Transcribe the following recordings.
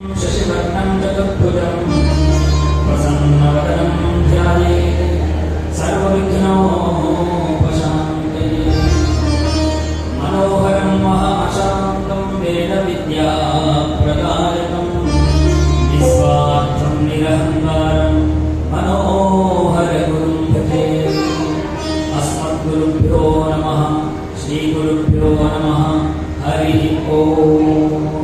शशिवर्णं चतुर्भुजं प्रसन्नवदनं ध्यायेत् सर्वविघ्नोपशान्तये मनोहरं महाशान्तं वेदविद्याप्रदायकं निस्वार्थं निरहङ्कारं मनोहरगुरुं भजे अस्मद्गुरुभ्यो नमः। श्रीगुरुभ्यो नमः। हरिः ओम्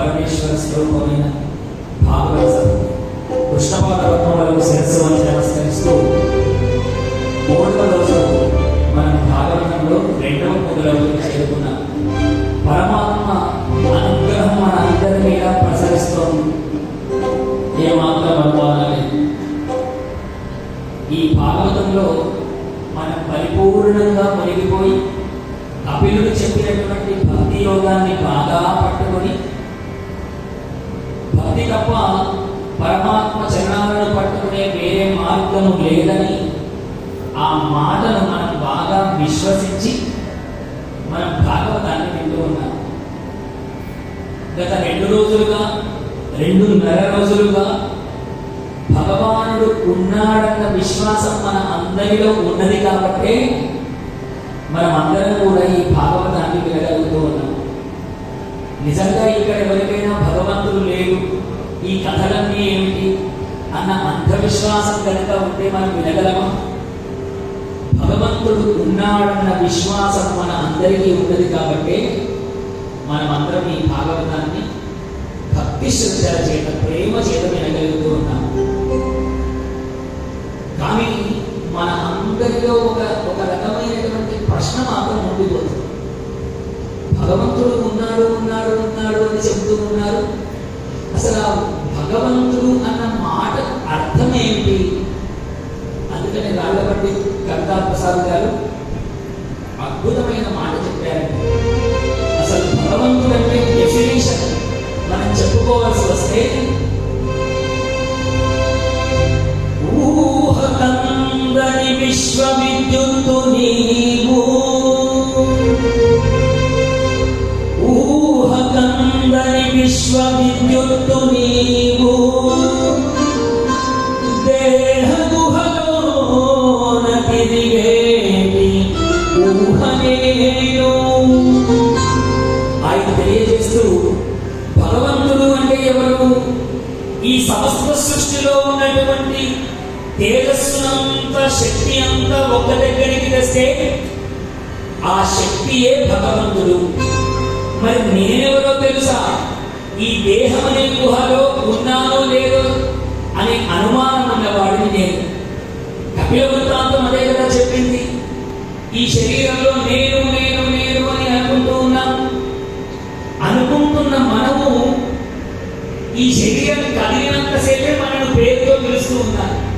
పరమేశ్వర స్వరూపమైన భాగవత కృష్ణపాద రత్నములకు శిరస్సు వంచి నమస్కరిస్తూ మూడవ రోజు మనం భాగవతంలో రెండవ పొదలకు చేరుకున్నాం పరమాత్మ అనుగ్రహం మన అందరి మీద ప్రసరిస్తోంది. ఏమాత్రం అనుమానలేదు ఈ భాగవతంలో మనం పరిపూర్ణంగా మునిగిపోయి కపిలుడు చెప్పినటువంటి భక్తి యోగాన్ని బాగా పట్టుకొని భక్తి తప్ప పరమాత్మ చరణాలను పట్టుకునే వేరే మార్గము లేదని ఆ మాటను మనం బాగా విశ్వసించి మనం భాగవతాన్ని వింటూ ఉన్నాం. గత రెండు రోజులుగా రెండున్నర రోజులుగా భగవానుడు ఉన్నాడన్న విశ్వాసం మన అందరిలో ఉన్నది కాబట్టే మనం అందరం కూడా ఈ భాగవతాన్ని వినగలుగుతూ ఉన్నాం. నిజంగా ఇక్కడ ఎవరికైనా విశ్వాసం కనుక ఉంటే మనం వినగలమా? భగవంతుడు ఉన్నాడన్న విశ్వాసం మన అందరికీ ఉన్నది కాబట్టి మనం అందరం ఈ భాగవతాన్ని భక్తి శ్రద్ధల చేత ప్రేమ చేత వినగలుగుతూ ఉన్నాం. కానీ మన అందరిలో ఒక ఒక రకమైనటువంటి ప్రశ్న మాత్రం ఉండిపోతుంది. భగవంతుడు ఉన్నాడు ఉన్నాడు ఉన్నాడు అని చెబుతూ ఉన్నారు. అసలు భగవంతుడు అన్న రాళ్ళబట్టి ప్రసాద్ గారు అద్భుతమైన మాట చెప్పారు. అసలు భగవంతుడు అంటే డెఫినేషన్ మనం చెప్పుకోవాల్సి వస్తే ఊహకందని విశ్వవిద్యుత్తు నీవు ఊహకందని విశ్వవిద్యుత్తు దేహగుహలోన తిరిగేటి ఊహనేను ఆయన తెలియజేస్తూ భగవంతుడు అంటే ఎవరు? ఈ సమస్త సృష్టిలో ఉన్నటువంటి తేజస్సునంత శక్తి అంతా ఒక్క దగ్గరికి తెస్తే ఆ శక్తియే భగవంతుడు. మరి నేనెవరో తెలుసా? ఈ దేహం అనే గుహలో ఉన్నానో లేదో అనే అనుమానం ఈ శరీరం కదిలినంతసేపే మనను పేరుతో పిలుస్తూ ఉన్నారు.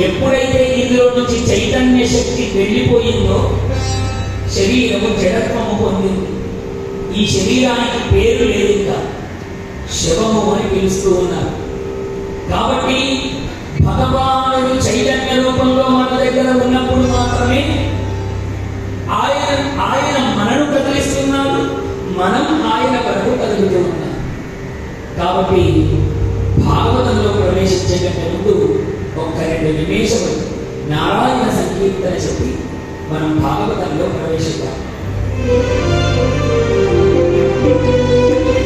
ఎప్పుడైతే ఇందులో నుంచి చైతన్య శక్తి వెళ్ళిపోయిందో శరీరము జడత్వము పొందింది. ఈ శరీరానికి పేరు లేదు ఇంకా. శవము అని పిలుస్తూ ఉన్నారు. కాబట్టి భాగవతంలో ప్రవేశించే ముందు ఒక్క రెండు నిమేషములు నారాయణ సంకీర్తన చెప్పి మనం భాగవతంలో ప్రవేశిద్దాం.